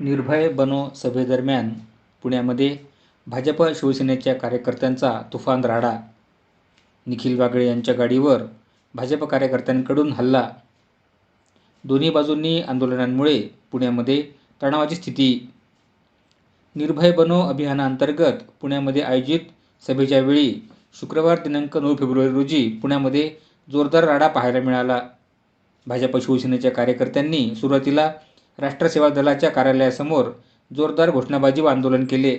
निर्भय बनो सभेदरम्यान पुण्यामध्ये भाजप शिवसेनेच्या कार्यकर्त्यांचा तुफान राडा. निखिल वागळे यांच्या गाडीवर भाजप कार्यकर्त्यांकडून हल्ला. दोन्ही बाजूंनी आंदोलनांमुळे पुण्यामध्ये तणावाची स्थिती. निर्भय बनो अभियानाअंतर्गत पुण्यामध्ये आयोजित सभेच्या वेळी शुक्रवार दिनांक नऊ फेब्रुवारी रोजी पुण्यामध्ये जोरदार राडा पाहायला मिळाला. भाजप शिवसेनेच्या कार्यकर्त्यांनी सुरुवातीला राष्ट्र सेवा दलाच्या कार्यालयासमोर जोरदार घोषणाबाजी व आंदोलन केले.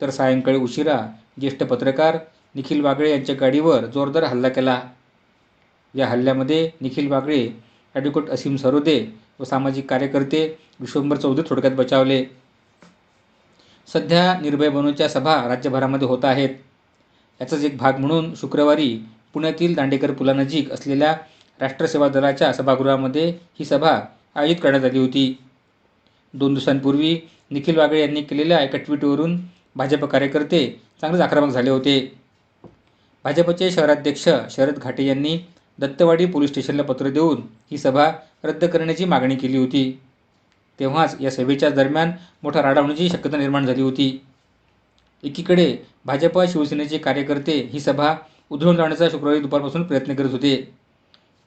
तर सायंकाळी उशिरा ज्येष्ठ पत्रकार निखिल वागळे यांच्या गाडीवर जोरदार हल्ला केला. या हल्ल्यामध्ये निखिल वागळे ॲडव्होकेट असीम सरोदे व सामाजिक कार्यकर्ते विश्वंभर चौधरी थोडक्यात बचावले. सध्या निर्भय बनूच्या सभा राज्यभरामध्ये होत आहेत. याचाच एक भाग म्हणून शुक्रवारी पुण्यातील दांडेकर पुलानजीक असलेल्या राष्ट्रसेवा दलाच्या सभागृहामध्ये ही सभा आयोजित करण्यात आली होती. दोन दिवसांपूर्वी निखिल वागळे यांनी केलेल्या एका ट्विटवरून भाजप कार्यकर्ते चांगलेच आक्रमक झाले होते. भाजपचे शहराध्यक्ष शरद घाटे यांनी दत्तवाडी पोलीस स्टेशनला पत्र देऊन ही सभा रद्द करण्याची मागणी केली होती. तेव्हाच या सभेच्या दरम्यान मोठा राडा होण्याची शक्यता निर्माण झाली होती. एकीकडे भाजप शिवसेनेचे कार्यकर्ते ही सभा उधळून लावण्याचा शुक्रवारी दुपारपासून प्रयत्न करत होते.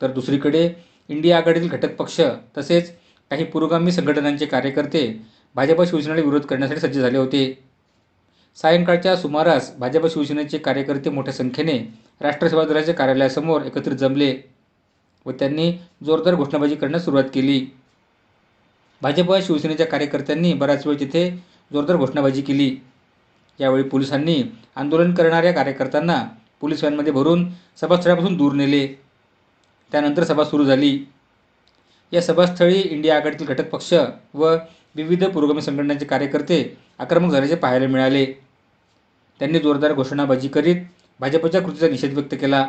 तर दुसरीकडे इंडिया आघाडीतील घटक पक्ष तसेच काही पुरोगामी संघटनांचे कार्यकर्ते भाजप शिवसेनेला विरोध करण्यासाठी सज्ज झाले होते. सायंकाळच्या सुमारास भाजप शिवसेनेचे कार्यकर्ते मोठ्या संख्येने राष्ट्रसेवा दलाच्या कार्यालयासमोर एकत्रित जमले व त्यांनी जोरदार घोषणाबाजी करण्यास सुरुवात केली. भाजप शिवसेनेच्या कार्यकर्त्यांनी बराच वेळ तिथे जोरदार घोषणाबाजी केली. यावेळी पोलिसांनी आंदोलन करणाऱ्या कार्यकर्त्यांना पोलीस व्हॅनमध्ये भरून सभास्थळापासून दूर नेले. त्यानंतर सभा सुरू झाली. या सभास्थळी इंडिया आघाडीतील घटक पक्ष व विविध पुरोगामी संघटनांचे कार्यकर्ते आक्रमक झाल्याचे पाहायला मिळाले. त्यांनी जोरदार घोषणाबाजी करीत भाजपच्या कृतीचा निषेध व्यक्त केला.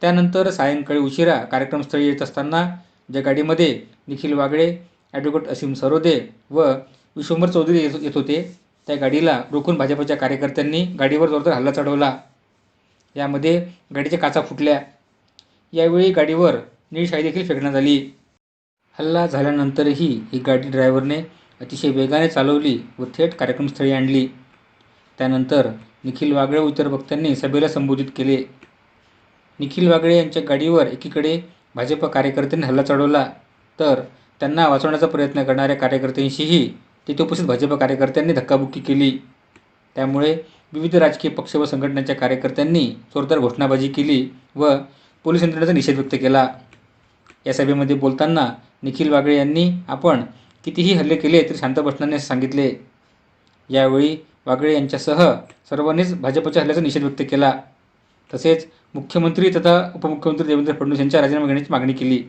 त्यानंतर सायंकाळी उशिरा कार्यक्रमस्थळी येत असताना ज्या गाडीमध्ये निखिल वागळे ॲडव्होकेट असीम सरोदे व विश्वंभर चौधरी येत येत होते. त्या गाडीला रोखून भाजपच्या कार्यकर्त्यांनी गाडीवर जोरदार हल्ला चढवला. यामध्ये गाडीच्या काचा फुटल्या. यावेळी गाडीवर निळशाई देखील फेकण्यात आली. हल्ला झाल्यानंतरही ही गाडी ड्रायव्हरने अतिशय वेगाने चालवली व थेट कार्यक्रमस्थळी आणली. त्यानंतर निखिल वागळे व इतर वक्त्यांनी सभेला संबोधित केले. निखिल वागळे यांच्या गाडीवर एकीकडे भाजप कार्यकर्त्यांनी हल्ला चढवला तर त्यांना वाचवण्याचा प्रयत्न करणाऱ्या कार्यकर्त्यांशीही तिथे उपस्थित भाजप कार्यकर्त्यांनी धक्काबुक्की केली. त्यामुळे विविध राजकीय पक्ष व संघटनांच्या कार्यकर्त्यांनी जोरदार घोषणाबाजी केली व पोलीस यंत्रणेचा निषेध व्यक्त केला. या सभेमध्ये बोलताना निखिल वागळे यांनी आपण कितीही हल्ले केले तरी शांत बसण्याने सांगितले. यावेळी वागळे यांच्यासह सर्वांनीच भाजपच्या हल्ल्याचा निषेध व्यक्त केला. तसेच मुख्यमंत्री तथा उपमुख्यमंत्री देवेंद्र फडणवीस यांच्या राजीनामा घेण्याची मागणी केली.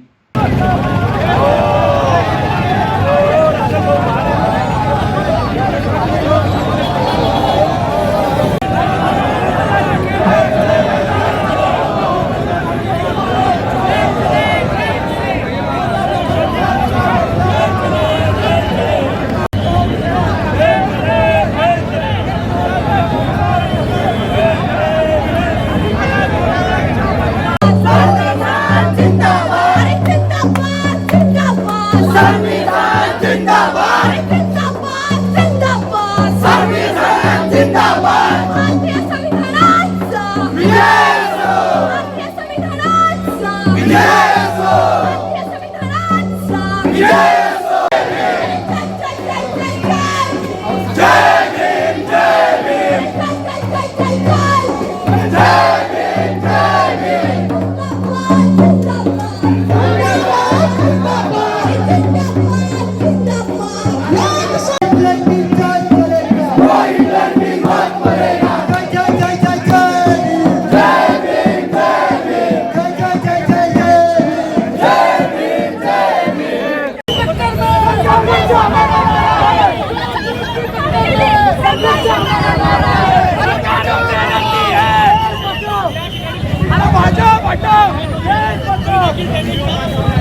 Thank you.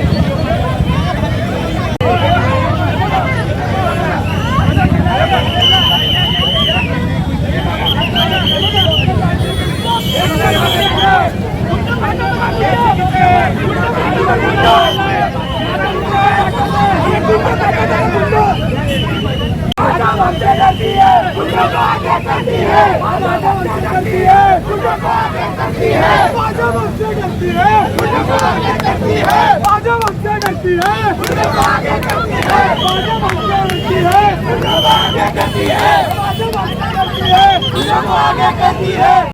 करती है।